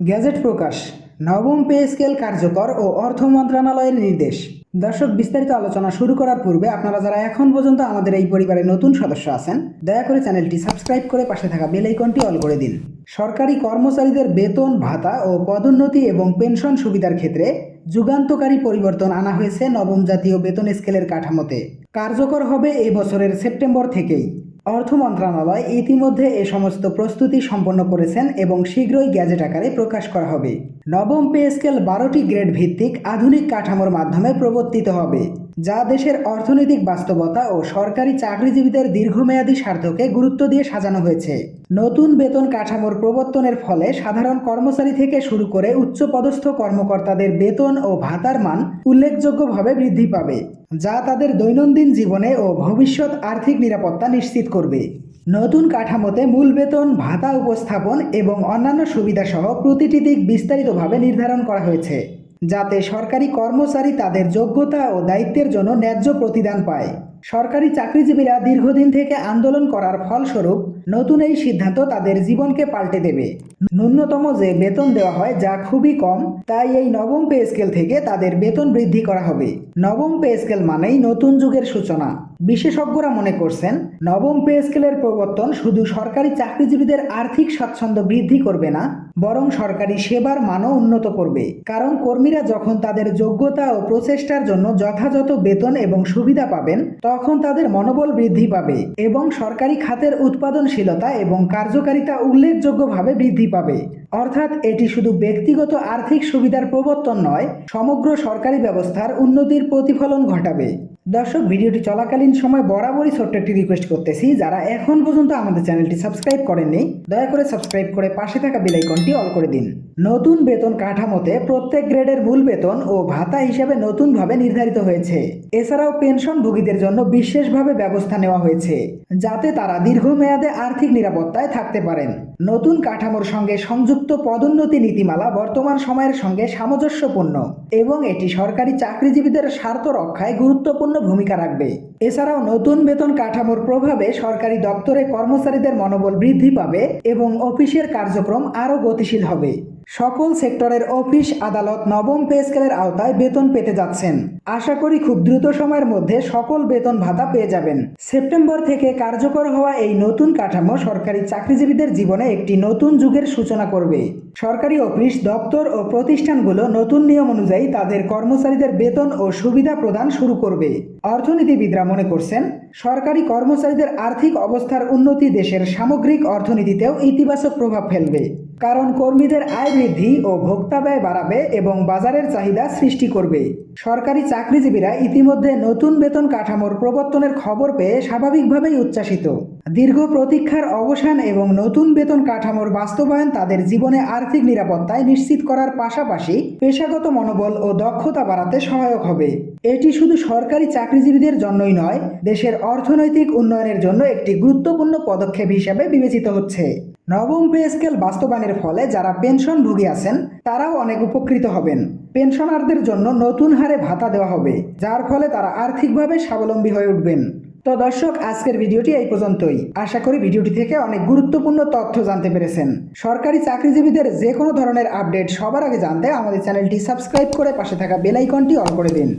Gadget প্রকাশ, নবম pay scale কার্যকর ও অর্থ মন্ত্রণালয়ের নির্দেশ। দর্শক, বিস্তারিত আলোচনা শুরু করার পূর্বে আপনারা যারা এখন পর্যন্ত আমাদের এই পরিবারের নতুন সদস্য আছেন, দয়া করে চ্যানেলটি সাবস্ক্রাইব করে পাশে থাকা বেল আইকনটি অল করে দিন। সরকারি কর্মচারীদের বেতন, ভাতা ও পদোন্নতি এবং পেনশন সুবিধার ক্ষেত্রে যুগান্তকারী পরিবর্তন আনা হয়েছে নবম জাতীয় বেতন স্কেলের কাঠামোতে। কার্যকর হবে এই বছরের সেপ্টেম্বর থেকেই। অর্থ মন্ত্রণালয় ইতিমধ্যে এ সমস্ত প্রস্তুতি সম্পন্ন করেছেন এবং শীঘ্রই গ্যাজেট আকারে প্রকাশ করা হবে। নবম পে স্কেল বারোটি গ্রেড ভিত্তিক আধুনিক কাঠামোর মাধ্যমে প্রবর্তিত হবে। যা দেশের অর্থনৈতিক বাস্তবতা ও সরকারি চাকরিজীবীদের দীর্ঘমেয়াদী স্বার্থকে গুরুত্ব দিয়ে সাজানো হয়েছে। নতুন বেতন কাঠামোর প্রবর্তনের ফলে সাধারণ কর্মচারী থেকে শুরু করে উচ্চপদস্থ কর্মকর্তাদের বেতন ও ভাতার মান উল্লেখযোগ্যভাবে বৃদ্ধি পাবে, যা তাদের দৈনন্দিন জীবনে ও ভবিষ্যৎ আর্থিক নিরাপত্তা নিশ্চিত করবে। নতুন কাঠামোতে মূল বেতন, ভাতা উপস্থাপন এবং অন্যান্য সুবিধাসহ প্রতিটি দিক বিস্তারিতভাবে নির্ধারণ করা হয়েছে। যাতে সরকারি কর্মচারী তাদের যোগ্যতা ও দায়িত্বের জন্য ন্যায্য প্রতিদান পায়। সরকারি চাকরিজীবীরা দীর্ঘদিন থেকে আন্দোলন করার ফলস্বরূপ নতুন এই সিদ্ধান্ত তাদের জীবনকে পাল্টে দেবে। ন্যূনতম যে বেতন দেওয়া হয় যা খুবই কম, তাই এই নবম পে স্কেল থেকে তাদের বেতন বৃদ্ধি করা হবে। নবম পে স্কেল মানেই নতুন যুগের সূচনা। বিশেষজ্ঞরা মনে করছেন, নবম পে স্কেলের প্রবর্তন শুধু সরকারি চাকরিজীবীদের আর্থিক স্বাচ্ছন্দ্য বৃদ্ধি করবে না, বরং সরকারি সেবার মানও উন্নত করবে। কারণ কর্মীরা যখন তাদের যোগ্যতা ও প্রচেষ্টার জন্য যথাযথ বেতন এবং সুবিধা পাবেন, তখন তাদের মনোবল বৃদ্ধি পাবে এবং সরকারি খাতের উৎপাদনশীলতা এবং কার্যকারিতা উল্লেখযোগ্যভাবে বৃদ্ধি পাবে। অর্থাৎ এটি শুধু ব্যক্তিগত আর্থিক সুবিধার প্রবর্তন নয়, সমগ্র সরকারি ব্যবস্থার উন্নতির প্রতিফলন ঘটাবে। দর্শক, ভিডিওটি চলাকালীন সময় বরাবরই ছোট্ট একটি রিকোয়েস্ট করতেছি। যারা এখন পর্যন্ত আমাদের চ্যানেলটি সাবস্ক্রাইব করেননি, দয়া করে সাবস্ক্রাইব করে পাশে থাকা বেলাইকনটি অল করে দিন। নতুন বেতন কাঠামোতে প্রত্যেক গ্রেডের মূল বেতন ও ভাতা হিসেবে নতুনভাবে নির্ধারিত হয়েছে। এছাড়াও পেনশন ভোগীদের জন্য বিশেষভাবে ব্যবস্থা নেওয়া হয়েছে। যাতে তারা দীর্ঘমেয়াদে আর্থিক নিরাপত্তায় থাকতে পারেন। নতুন কাঠামোর সঙ্গে সংযুক্ত পদোন্নতি নীতিমালা বর্তমান সময়ের সঙ্গে সামঞ্জস্যপূর্ণ এবং এটি সরকারি চাকরিজীবীদের স্বার্থ রক্ষায় গুরুত্বপূর্ণ ভূমিকা রাখবে। এছাড়াও নতুন বেতন কাঠামোর প্রভাবে সরকারি দপ্তরে কর্মচারীদের মনোবল বৃদ্ধি পাবে এবং অফিসের কার্যক্রম আরও গতিশীল হবে। সকল সেক্টরের অফিস, আদালত নবম পে স্কেলের আওতায় বেতন পেতে যাচ্ছেন। আশা করি খুব দ্রুত সময়ের মধ্যে সকল বেতন ভাতা পেয়ে যাবেন। সেপ্টেম্বর থেকে কার্যকর হওয়া এই নতুন কাঠামো সরকারি চাকরিজীবীদের জীবনে একটি নতুন যুগের সূচনা করবে। সরকারি অফিস, দপ্তর ও প্রতিষ্ঠানগুলো নতুন নিয়ম অনুযায়ী তাদের কর্মচারীদের বেতন ও সুবিধা প্রদান শুরু করবে। অর্থনীতিবিদরা মনে করছেন, সরকারি কর্মচারীদের আর্থিক অবস্থার উন্নতি দেশের সামগ্রিক অর্থনীতিতেও ইতিবাচক প্রভাব ফেলবে। কারণ কর্মীদের আয় বৃদ্ধি ও ভোক্তা ব্যয় বাড়াবে এবং বাজারের চাহিদা সৃষ্টি করবে। সরকারি চাকরিজীবীরা ইতিমধ্যে নতুন বেতন কাঠামোর প্রবর্তনের খবর পেয়ে স্বাভাবিকভাবেই উচ্ছ্বাসিত। দীর্ঘ প্রতীক্ষার অবসান এবং নতুন বেতন কাঠামোর বাস্তবায়ন তাদের জীবনে আর্থিক নিরাপত্তায় নিশ্চিত করার পাশাপাশি পেশাগত মনোবল ও দক্ষতা বাড়াতে সহায়ক হবে। এটি শুধু সরকারি চাকরিজীবীদের জন্যই নয়, দেশের অর্থনৈতিক উন্নয়নের জন্য একটি গুরুত্বপূর্ণ পদক্ষেপ হিসেবে বিবেচিত হচ্ছে। নবম পে স্কেল বাস্তবায়নের ফলে যারা পেনশনভোগী আছেন, তারাও অনেক উপকৃত হবেন। পেনশনারদের জন্য নতুন হারে ভাতা দেওয়া হবে, যার ফলে তারা আর্থিকভাবে স্বাবলম্বী হয়ে উঠবেন। তো দর্শক, আজকের ভিডিওটি এই পর্যন্তই। আশা করি ভিডিওটি থেকে অনেক গুরুত্বপূর্ণ তথ্য জানতে পেরেছেন। সরকারি চাকরিজীবীদের যে কোনো ধরনের আপডেট সবার আগে জানতে আমাদের চ্যানেলটি সাবস্ক্রাইব করে পাশে থাকা বেল আইকনটি অন করে দিন।